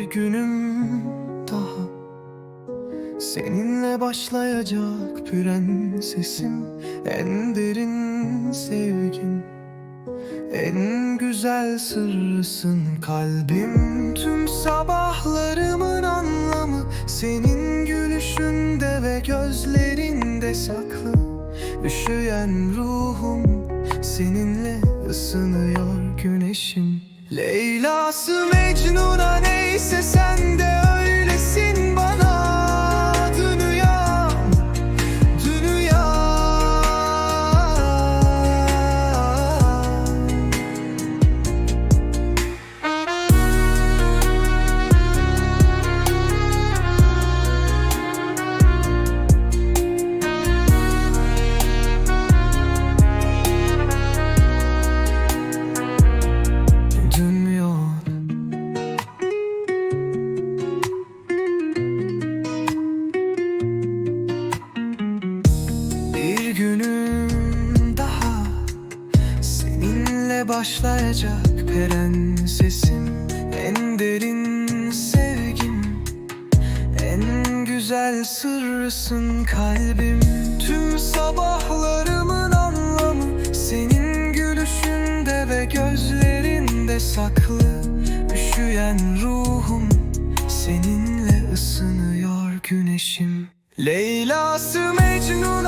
Bir günüm daha. Seninle başlayacak prensesim. En derin sevgim. En güzel sırrısın kalbim. Tüm sabahlarımın anlamı Senin gülüşünde ve gözlerinde saklı. Üşüyen ruhum Seninle ısınıyor güneşim. Leyla'sı Mecnun'a neyse sen de başlayacak prensesim En derin sevgim En güzel sırrısın kalbim. Tüm sabahlarımın anlamı Senin gülüşünde ve gözlerinde saklı. Üşüyen ruhum Seninle ısınıyor güneşim. Leyla'sı sen